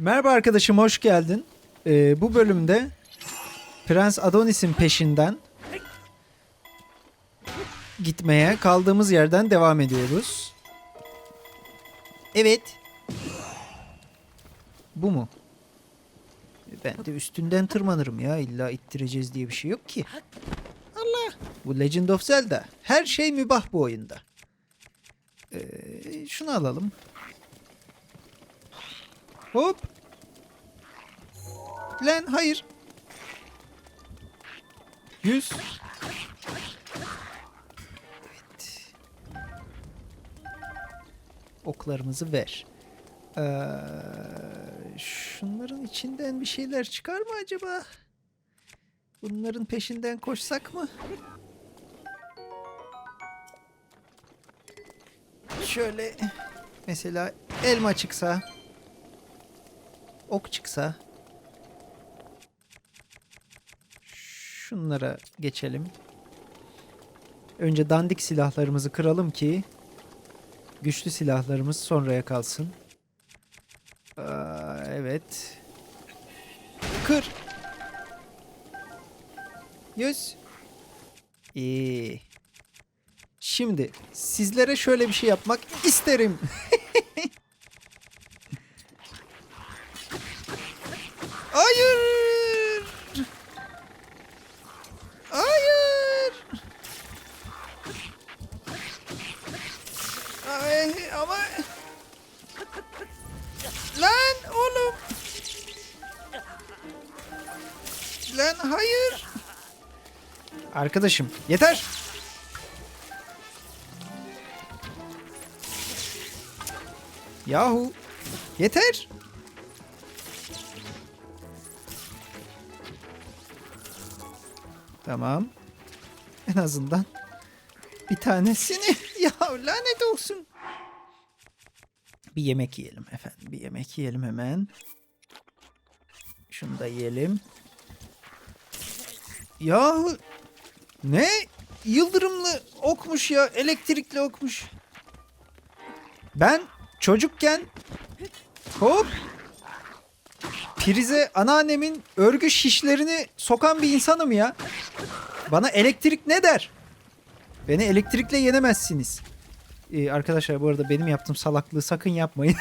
Merhaba arkadaşım hoş geldin. Ee, bu bölümde Prens Adonis'in peşinden gitmeye kaldığımız yerden devam ediyoruz. Evet. Bu mu? Ben de üstünden tırmanırım ya. İlla ittireceğiz diye bir şey yok ki. Allah. Bu Legend of Zelda. Her şey mübah bu oyunda. Ee, şunu alalım. Hop. Lan hayır. 100. Evet. Oklarımızı ver. Ee, şunların içinden bir şeyler çıkar mı acaba? Bunların peşinden koşsak mı? Şöyle mesela elma çıksa, ok çıksa. Şunlara geçelim. Önce dandik silahlarımızı kıralım ki güçlü silahlarımız sonraya kalsın. Aa, evet. Kır. Yüz. İyi. Şimdi sizlere şöyle bir şey yapmak isterim. Arkadaşım yeter. Yahu yeter. Tamam. En azından bir tanesini ya lanet olsun. Bir yemek yiyelim efendim. Bir yemek yiyelim hemen. Şunu da yiyelim. Yahu ne? Yıldırımlı okmuş ya. Elektrikli okmuş. Ben çocukken hop prize anneannemin örgü şişlerini sokan bir insanım ya. Bana elektrik ne der? Beni elektrikle yenemezsiniz. Ee, arkadaşlar bu arada benim yaptığım salaklığı sakın yapmayın.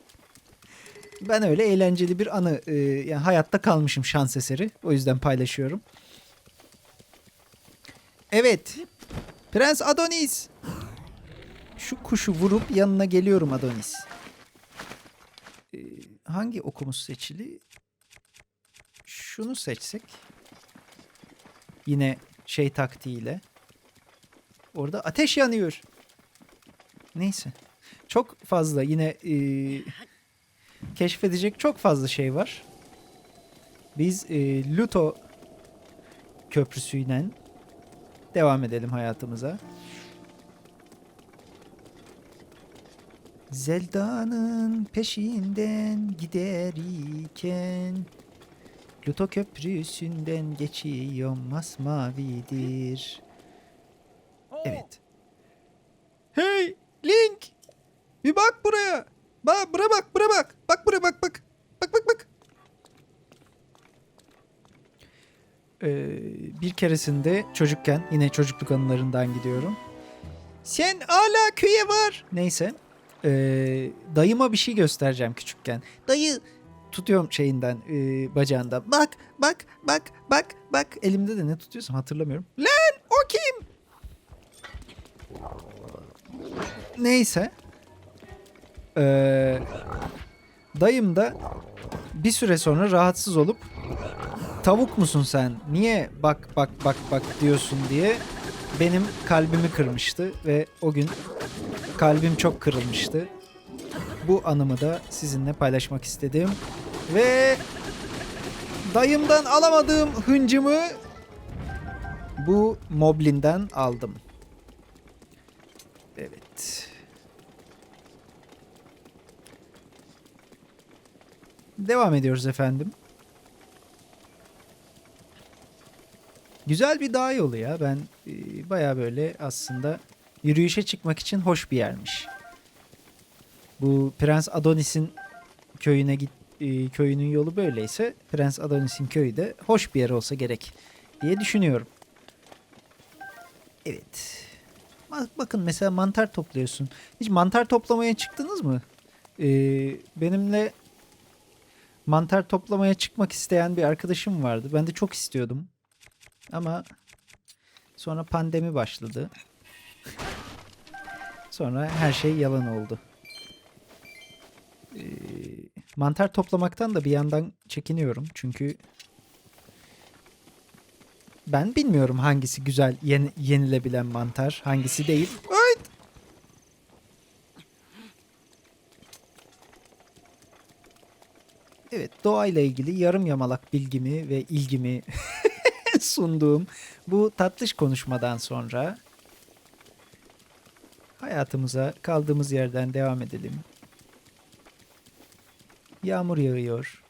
ben öyle eğlenceli bir anı e, yani hayatta kalmışım şans eseri. O yüzden paylaşıyorum. Evet. Prens Adonis. Şu kuşu vurup yanına geliyorum Adonis. Ee, hangi okumuz seçili? Şunu seçsek. Yine şey taktiğiyle. Orada ateş yanıyor. Neyse. Çok fazla yine e, keşfedecek çok fazla şey var. Biz e, Luto köprüsüyle devam edelim hayatımıza. Zelda'nın peşinden giderken Luto köprüsünden geçiyorum masmavidir. Evet. Hey Link! Bir bak buraya. Bak buraya bak buraya bak. Bak buraya bak. Bak bak bak. Ee, bir keresinde çocukken yine çocukluk anılarından gidiyorum. Sen hala köye var. Neyse. Ee, dayıma bir şey göstereceğim küçükken. Dayı tutuyorum şeyinden e, bacağından. Bak bak bak bak bak. Elimde de ne tutuyorsam hatırlamıyorum. Lan o kim? Neyse. Ee, dayım da bir süre sonra rahatsız olup tavuk musun sen? Niye bak bak bak bak diyorsun diye benim kalbimi kırmıştı ve o gün kalbim çok kırılmıştı. Bu anımı da sizinle paylaşmak istedim. Ve dayımdan alamadığım hıncımı bu moblinden aldım. Evet. Devam ediyoruz efendim. Güzel bir dağ yolu ya. Ben e, baya böyle aslında yürüyüşe çıkmak için hoş bir yermiş. Bu Prens Adonis'in köyüne git e, köyünün yolu böyleyse Prens Adonis'in köyü de hoş bir yer olsa gerek diye düşünüyorum. Evet. Bak- Bakın mesela mantar topluyorsun. Hiç mantar toplamaya çıktınız mı? Ee, benimle mantar toplamaya çıkmak isteyen bir arkadaşım vardı. Ben de çok istiyordum. Ama sonra pandemi başladı. Sonra her şey yalan oldu. Ee, mantar toplamaktan da bir yandan çekiniyorum. Çünkü ben bilmiyorum hangisi güzel yeni- yenilebilen mantar, hangisi değil. Evet, doğayla ilgili yarım yamalak bilgimi ve ilgimi sunduğum bu tatlış konuşmadan sonra hayatımıza kaldığımız yerden devam edelim. Yağmur yağıyor.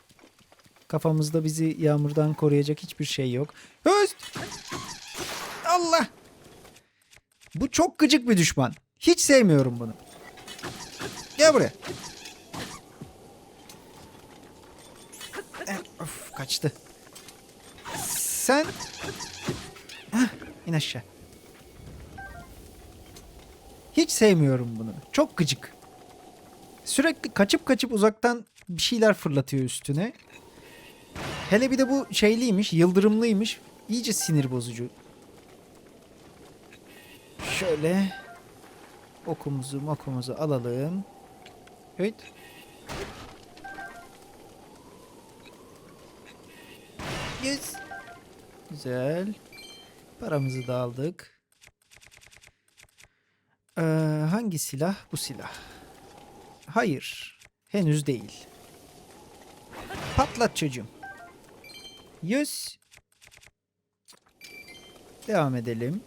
Kafamızda bizi yağmurdan koruyacak hiçbir şey yok. Höst! Allah! Bu çok gıcık bir düşman. Hiç sevmiyorum bunu. Gel buraya. Eh, Of kaçtı. Sen... Hah, in aşağı. Hiç sevmiyorum bunu. Çok gıcık. Sürekli kaçıp kaçıp uzaktan bir şeyler fırlatıyor üstüne. Hele bir de bu şeyliymiş, yıldırımlıymış. İyice sinir bozucu. Şöyle okumuzu mokumuzu alalım. Evet. Yes. Güzel. Paramızı da aldık. Ee, hangi silah? Bu silah. Hayır. Henüz değil. Patlat çocuğum. Yüz. Devam edelim.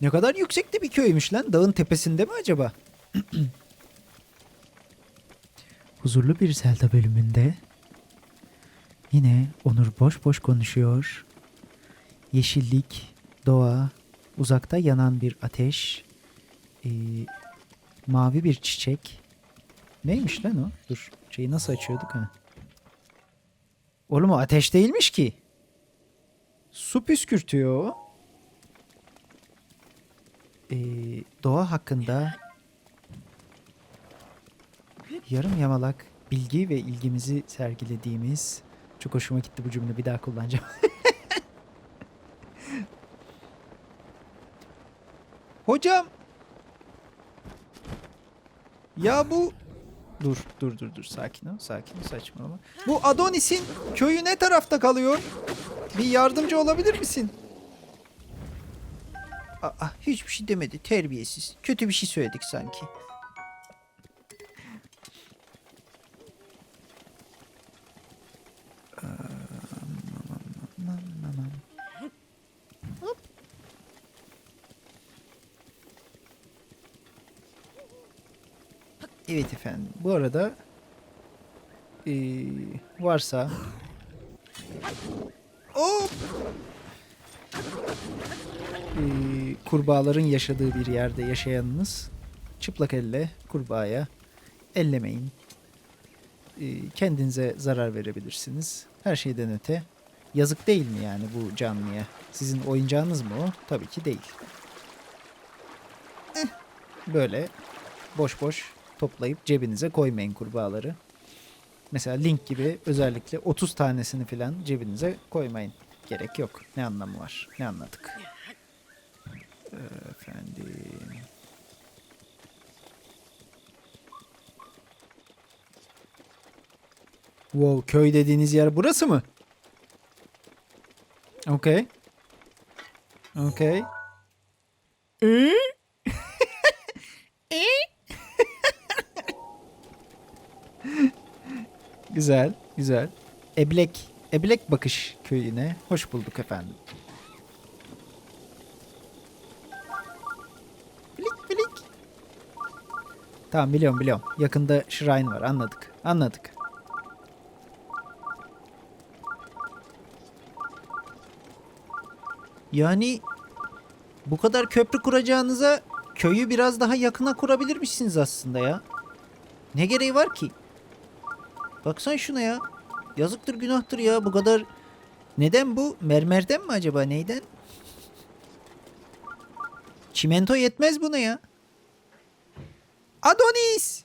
Ne kadar yüksekte bir köymüş lan. Dağın tepesinde mi acaba? Huzurlu bir Zelda bölümünde yine Onur boş boş konuşuyor. Yeşillik, doğa, uzakta yanan bir ateş, ee, mavi bir çiçek. Neymiş lan o? Dur. Şeyi nasıl açıyorduk ha? Oğlum o ateş değilmiş ki. Su püskürtüyor o. Ee, doğa hakkında yarım yamalak bilgi ve ilgimizi sergilediğimiz çok hoşuma gitti bu cümle bir daha kullanacağım. Hocam ya bu dur dur dur dur sakin ol sakin ol saçmalama. Bu Adonis'in köyü ne tarafta kalıyor? Bir yardımcı olabilir misin? Aa, hiçbir şey demedi terbiyesiz. Kötü bir şey söyledik sanki. Evet efendim. Bu arada eee, varsa Hop! Eee, kurbağaların yaşadığı bir yerde yaşayanınız çıplak elle kurbağaya ellemeyin. Eee, kendinize zarar verebilirsiniz. Her şeyden öte yazık değil mi yani bu canlıya? Sizin oyuncağınız mı o? Tabii ki değil. Eh, Böyle boş boş toplayıp cebinize koymayın kurbağaları. Mesela Link gibi özellikle 30 tanesini falan cebinize koymayın. Gerek yok. Ne anlamı var? Ne anladık? Efendim. Wow, köy dediğiniz yer burası mı? Okey. Okey. Güzel, güzel. Eblek, Eblek Bakış köyüne hoş bulduk efendim. Bilik bilik. Tamam biliyorum biliyorum. Yakında shrine var anladık. Anladık. Yani bu kadar köprü kuracağınıza köyü biraz daha yakına kurabilirmişsiniz aslında ya. Ne gereği var ki? Baksan şuna ya. Yazıktır günahtır ya bu kadar. Neden bu? Mermerden mi acaba? Neyden? Çimento yetmez buna ya. Adonis!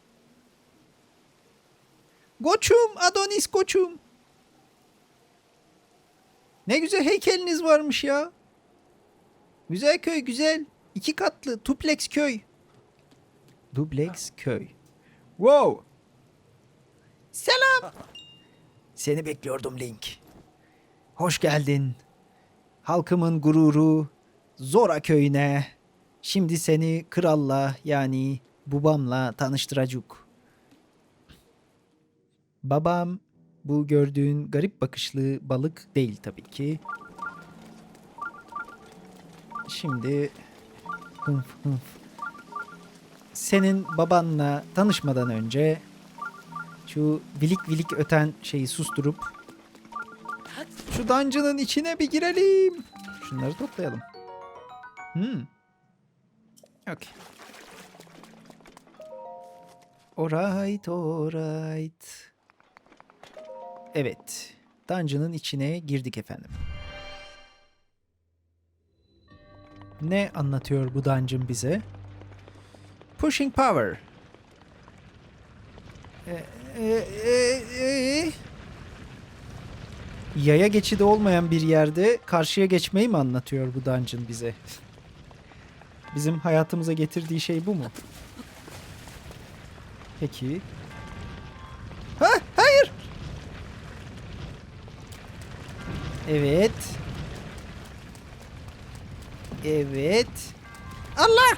Koçum, Adonis koçum. Ne güzel heykeliniz varmış ya. Güzel köy, güzel. İki katlı, duplex köy. Duplex köy. Wow. Selam. Seni bekliyordum Link. Hoş geldin. Halkımın gururu Zora köyüne. Şimdi seni kralla yani babamla tanıştıracak. Babam bu gördüğün garip bakışlı balık değil tabii ki. Şimdi. Senin babanla tanışmadan önce şu vilik vilik öten şeyi susturup şu dungeon'ın içine bir girelim. Şunları toplayalım. Hmm. Okay. Alright, alright. Evet. Dungeon'ın içine girdik efendim. Ne anlatıyor bu dungeon bize? Pushing power. E, e, e. Yaya geçidi olmayan bir yerde karşıya geçmeyi mi anlatıyor bu dungeon bize? Bizim hayatımıza getirdiği şey bu mu? Peki. Ha, hayır. Evet. Evet. Allah.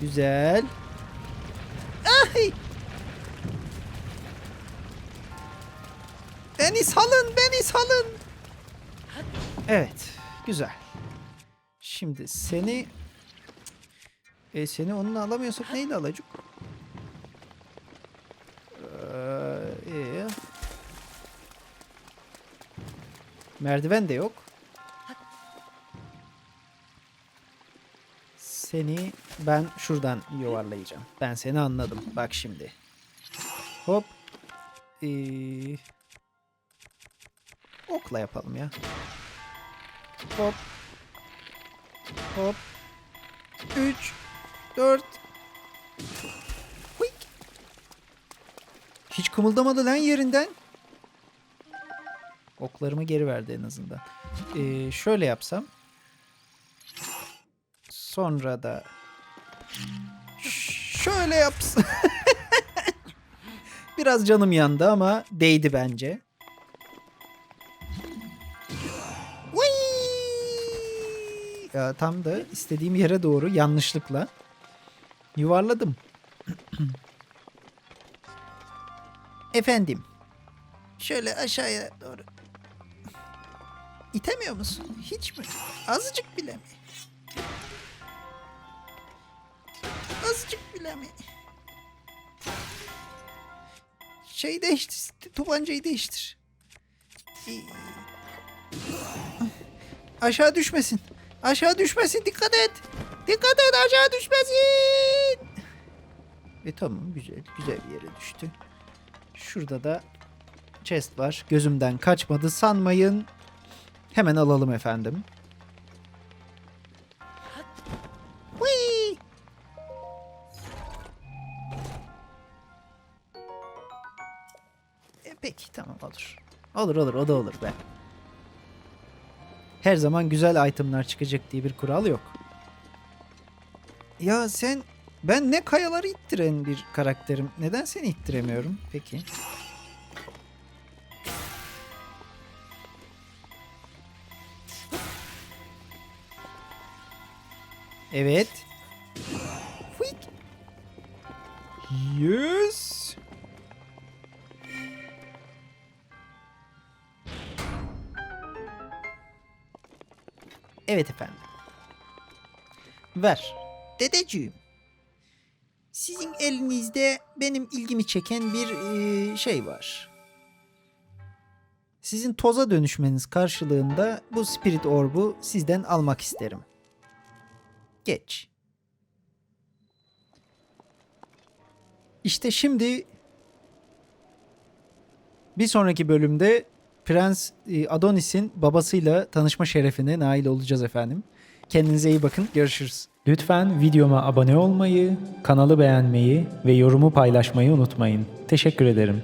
Güzel. Ay. Beni salın, beni salın. Evet, güzel. Şimdi seni e, seni onunla alamıyorsak neyle alacak? Ee, iyi. Merdiven de yok. Seni ben şuradan yuvarlayacağım. Ben seni anladım. Bak şimdi. Hop. Ee, okla yapalım ya. Hop. Hop. 3 4 Quick. Hiç kımıldamadı lan yerinden. Oklarımı geri verdi en azından. Ee, şöyle yapsam. Sonra da şöyle yapsam. Biraz canım yandı ama değdi bence. Ya tam da istediğim yere doğru yanlışlıkla yuvarladım. Efendim. Şöyle aşağıya doğru. İtemiyor musun? Hiç mi? Azıcık bile mi? Azıcık bile mi? Şey değiştir. Tabancayı değiştir. Aşağı düşmesin. Aşağı düşmesin. Dikkat et. Dikkat et aşağı düşmesin. E tamam güzel. Güzel bir yere düştü. Şurada da chest var. Gözümden kaçmadı sanmayın. Hemen alalım efendim. Peki tamam olur. Olur olur o da olur be. Her zaman güzel itemlar çıkacak diye bir kural yok. Ya sen ben ne kayaları ittiren bir karakterim. Neden seni ittiremiyorum? Peki. Evet. Yes. Evet efendim. Ver. Dedeciğim. Sizin elinizde benim ilgimi çeken bir eee, şey var. Sizin toza dönüşmeniz karşılığında bu spirit orbu sizden almak isterim. Geç. İşte şimdi bir sonraki bölümde Prens e, Adonis'in babasıyla tanışma şerefine nail olacağız efendim. Kendinize iyi bakın. Görüşürüz. Lütfen videoma abone olmayı, kanalı beğenmeyi ve yorumu paylaşmayı unutmayın. Teşekkür ederim.